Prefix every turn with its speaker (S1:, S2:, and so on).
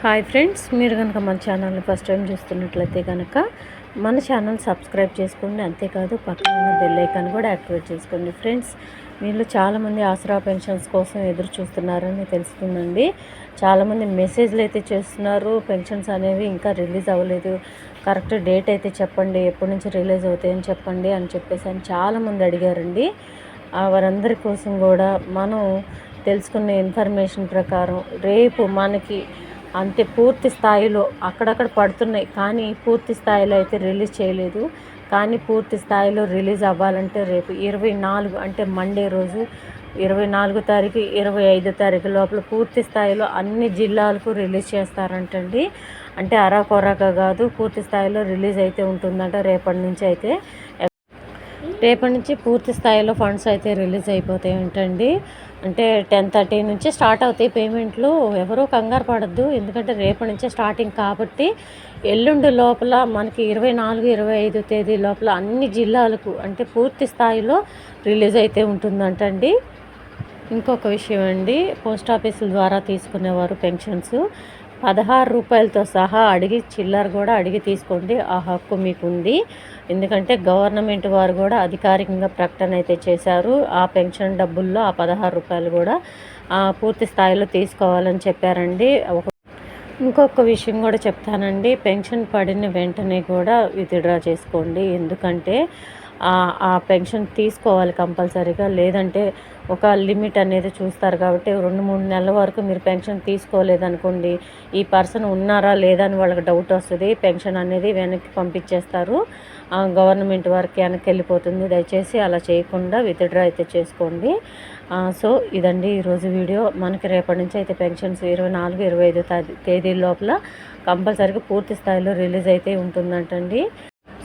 S1: Hi friends మీరు కనుక మన ఛానల్ని ఫస్ట్ టైం చూస్తున్నట్లయితే కనుక మన ఛానల్ సబ్స్క్రైబ్ చేసుకోండి. అంతేకాదు పక్కన బెల్ ఐకాన్ కూడా యాక్టివేట్ చేసుకోండి ఫ్రెండ్స్. వీళ్ళు చాలామంది ఆసరా పెన్షన్స్ కోసం ఎదురు చూస్తున్నారని తెలుస్తుందండి. చాలామంది మెసేజ్లు అయితే చేస్తున్నారు. పెన్షన్స్ అనేవి ఇంకా రిలీజ్ అవ్వలేదు. కరెక్ట్ డేట్ అయితే చెప్పండి. ఎప్పటి నుంచి రిలీజ్ అవుతాయని చెప్పండి అని చెప్పేసి అని చాలామంది అడిగారండి. వారందరి కోసం కూడా మనం తెలుసుకున్న ఇన్ఫర్మేషన్ ప్రకారం రేపు మనకి అంతే పూర్తి స్థాయిలో అక్కడక్కడ పడుతున్నాయి. కానీ పూర్తి స్థాయిలో అయితే రిలీజ్ చేయలేదు. కానీ పూర్తి స్థాయిలో రిలీజ్ అవ్వాలంటే రేపు ఇరవై నాలుగు అంటే మండే రోజు ఇరవై నాలుగు తారీఖు ఇరవై ఐదు తారీఖు లోపల పూర్తి స్థాయిలో అన్ని జిల్లాలకు రిలీజ్ చేస్తారంటండి. అంటే అరాకొరాక కాదు పూర్తి స్థాయిలో రిలీజ్ అయితే ఉంటుందంట రేపటి నుంచి అయితే. రేపటి నుంచి పూర్తి స్థాయిలో ఫండ్స్ అయితే రిలీజ్ అయిపోతాయి అంటండి అంటే టెన్ థర్టీ నుంచి స్టార్ట్ అవుతాయి పేమెంట్లు. ఎవరూ కంగారు పడద్దు. ఎందుకంటే రేపటి నుంచే స్టార్టింగ్ కాబట్టి ఎల్లుండి లోపల మనకి ఇరవై నాలుగు ఇరవై ఐదు తేదీ లోపల అన్ని జిల్లాలకు అంటే పూర్తి స్థాయిలో రిలీజ్ అయితే ఉంటుందంటండి. ఇంకొక విషయం అండి. పోస్ట్ ఆఫీసుల ద్వారా తీసుకునేవారు పెన్షన్స్. పదహారు రూపాయలతో సహా అడిగి చిల్లర కూడా అడిగి తీసుకోండి. ఆ హక్కు మీకు ఉంది ఎందుకంటే గవర్నమెంట్ వారు కూడా అధికారికంగా ప్రకటన అయితే చేశారు. ఆ పెన్షన్ డబ్బుల్లో ఆ పదహారు రూపాయలు కూడా పూర్తి స్థాయిలో తీసుకోవాలని చెప్పారండి. ఒక ఇంకొక విషయం కూడా చెప్తానండి. పెన్షన్ పడిన వెంటనే కూడా విత్డ్రా చేసుకోండి. ఎందుకంటే ఆ పెన్షన్ తీసుకోవాలి కంపల్సరీగా. లేదంటే ఒక లిమిట్ అనేది చూస్తారు కాబట్టి రెండు మూడు నెలల వరకు మీరు పెన్షన్ తీసుకోలేదనుకోండి ఈ పర్సన్ ఉన్నారా లేదా అని వాళ్ళకి డౌట్ వస్తుంది. పెన్షన్ అనేది వెనక్కి పంపించేస్తారు. గవర్నమెంట్ వరకు వెనక్కి వెళ్ళిపోతుంది. దయచేసి అలా చేయకుండా విత్డ్రా అయితే చేసుకోండి. సో ఇదండి ఈరోజు వీడియో. మనకి రేపటి నుంచి అయితే పెన్షన్స్ ఇరవై నాలుగు ఇరవై ఐదు తేదీ లోపల కంపల్సరీగా పూర్తి స్థాయిలో రిలీజ్ అయితే ఉంటుందంటండి.